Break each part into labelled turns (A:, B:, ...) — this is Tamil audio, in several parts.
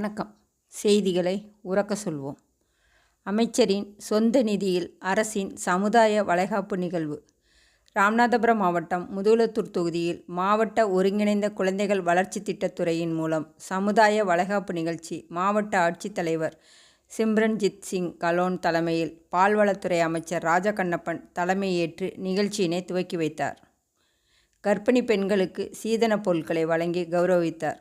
A: வணக்கம். செய்திகளை உறக்க சொல்வோம். அமைச்சரின் சொந்த நிதியில் அரசின் சமுதாய வளைகாப்பு நிகழ்வு. ராமநாதபுரம் மாவட்டம் முதுகுளத்தூர் தொகுதியில் மாவட்ட ஒருங்கிணைந்த குழந்தைகள் வளர்ச்சி திட்டத்துறையின் மூலம் சமுதாய வளைகாப்பு நிகழ்ச்சி மாவட்ட ஆட்சித்தலைவர் சிம்ரன்ஜித் சிங் கலோன் தலைமையில் பால்வளத்துறை அமைச்சர் ராஜகண்ணப்பன் தலைமையேற்று நிகழ்ச்சியினை துவக்கி வைத்தார். கர்ப்பிணி பெண்களுக்கு சீதன பொருட்களை வழங்கி கௌரவித்தார்.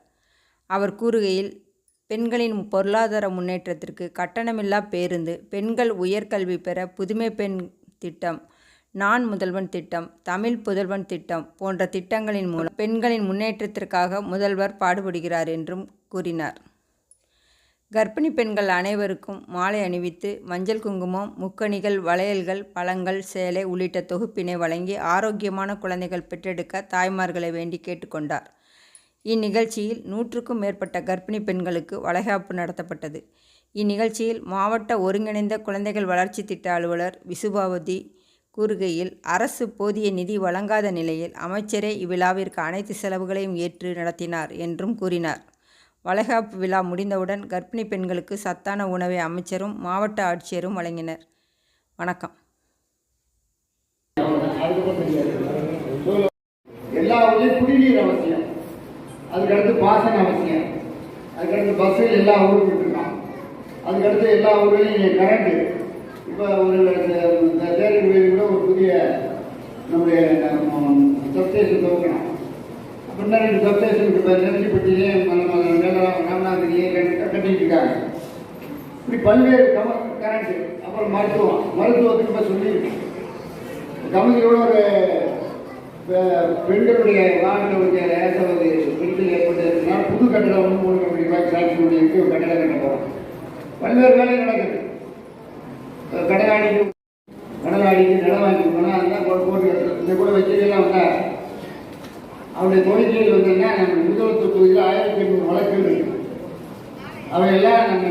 A: அவர் கூறுகையில் பெண்களின் பொருளாதார முன்னேற்றத்திற்கு கட்டணமில்லா பேருந்து பெண்கள் உயர்கல்வி பெற புதுமை பெண் திட்டம் நான் முதல்வன் திட்டம் தமிழ் புதல்வன் திட்டம் போன்ற திட்டங்களின் மூலம் பெண்களின் முன்னேற்றத்திற்காக முதல்வர் பாடுபடுகிறார் என்றும் கூறினார். கர்ப்பிணி பெண்கள் அனைவருக்கும் மாலை அணிவித்து மஞ்சள் குங்குமம் முக்கணிகள் வளையல்கள் பழங்கள் சேலை உள்ளிட்ட தொகுப்பினை வழங்கி ஆரோக்கியமான குழந்தைகள் பெற்றெடுக்க தாய்மார்களை வேண்டி கேட்டுக்கொண்டார். இந்நிகழ்ச்சியில் நூற்றுக்கும் மேற்பட்ட கர்ப்பிணி பெண்களுக்கு வளைகாப்பு நடத்தப்பட்டது. இந்நிகழ்ச்சியில் மாவட்ட ஒருங்கிணைந்த குழந்தைகள் வளர்ச்சி திட்ட அலுவலர் விசுபாவதி கூறுகையில் அரசு போதிய நிதி வழங்காத நிலையில் அமைச்சரே இவ்விழாவிற்கு அனைத்து செலவுகளையும் ஏற்று நடத்தினார் என்றும் கூறினார். வளைகாப்பு விழா முடிந்தவுடன் கர்ப்பிணி பெண்களுக்கு சத்தான உணவை அமைச்சரும் மாவட்ட ஆட்சியரும் வழங்கினர். வணக்கம்.
B: எல்லா குடிநீர் அவசியம். அதுக்கடுத்து பாசன அவசியம். அதுக்கடுத்து பஸ்ஸில் எல்லா ஊருக்கும் விட்டுருக்கான் அதுக்கடுத்து எல்லா ஊர்லேயும் கரண்ட்டு இப்போ ஒரு தேர்தல் கூட ஒரு புதிய நம்முடைய சப்ஸ்டேஷன் துவக்கணும். அப்படின்னா ரெண்டு சப்ஸ்டேஷனுக்கு இப்போ நெருஞ்சிப்பட்டியிலே ராமநாதகிரியே கட்டிட்டு இருக்காங்க இப்படி பல்வேறு கம கரண்ட் அப்புறம் மருத்துவம். மருத்துவத்துக்கு இப்போ சொல்லியிருக்கு கவனியோட ஒரு பெ- பெண்களுடைய வாகனங்களுடைய ஏதாவது பெண்கள் ஏற்பட்டதுனால புது கட்டடம் ஒன்று மூணு கோடி ரூபாய் சாட்சி இருக்கு ஒரு கட்டடம் கட்ட போகிறோம் பல்வேறு வேலை நடக்குது. அஹ் கடலாடிக்கு நிலம் வாங்கி போனால் அதெல்லாம் போட்டு இந்த கூட வச்சிருக்கலாம் வந்தா அவருடைய கோரிக்கைகள் வந்ததுன்னா நம்ம முதல்வர் தொகுதியில் ஆயிரத்தி எண்ணூறு வழக்குகள் இருக்கு. அவையெல்லாம் நம்ம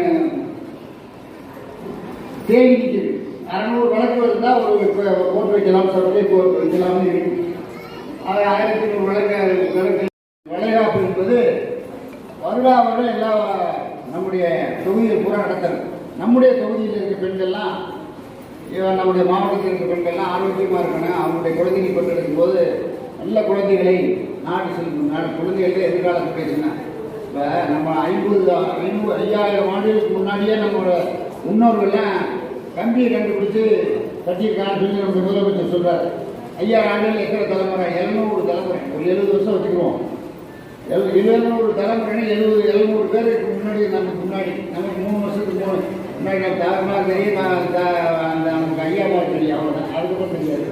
B: தேடி அறநூறு வழக்கு இருந்தால் ஒரு இப்போ போட்டு வைக்கலாம் சொல்றதே போட்டு வைக்கலாம்னு இருக்கு. அது ஆயிரத்தி எண்ணூறு வழக்கு வழக்கு வளைகாப்பு என்பது வருடா வருடம் எல்லா நம்முடைய தொகுதியில் பூரா நடக்கிறது நம்முடைய தொகுதியில் இருக்க பெண்கள்லாம் இவன் நம்முடைய மாவட்டத்தில் இருக்க பெண்கள்லாம் ஆரோக்கியமாக இருக்கணும் அவங்களுடைய குழந்தைகள் பெற்றெடுக்கும் போது நல்ல குழந்தைகளை நாடு செல்லும் நாடு குழந்தைகளே எதிர்காலத்தில் பேசினா இப்போ நம்ம ஐம்பது ஐநூறு ஐயாயிரம் ஆண்டுகளுக்கு முன்னாடியே நம்மளோட முன்னோர்கள்லாம் கம்பியை கண்டுபிடிச்சு கட்டியிருக்கான்னு சொல்லி நம்ம முதலமைச்சர் சொல்கிறார் ஐயாயிரம் ஆண்டுகள் எத்தனை தலைமுறை? இரநூறு தலைமுறை. ஒரு எழுபது வருஷம் வச்சுக்குவோம். எழு- எழுநூறு தலைமுறைனா எழுபது எழுநூறு பேருக்கு முன்னாடி நமக்கு முன்னாடி. நமக்கு மூணு வருஷத்துக்கு மூணு. முன்னாடி நம்ம தாய்மார் தெரியும். நான் அந்த நமக்கு ஐயாவார் தெரியும். அவ்வளோதான் அதுக்கப்புறம் தெரியாது.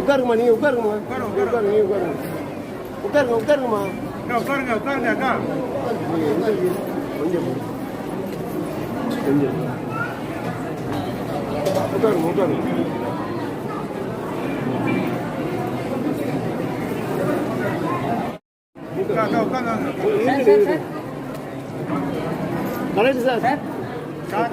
C: உட்காருங்கம்மா நீங்க உட்காருங்கம்மா. உட்காருங்க நீங்க உட்காருங்க. உட்காருங்க உட்காருங்கம்மா.
D: உட்காருங்க உட்காருங்க அக்கா.
C: கொஞ்சம். கொஞ்சம். உட்காருங்க உட்காருங்க
D: அக்கா, அக்கா, உட்காருங்க
C: கலெக்டர் சார்
D: சார்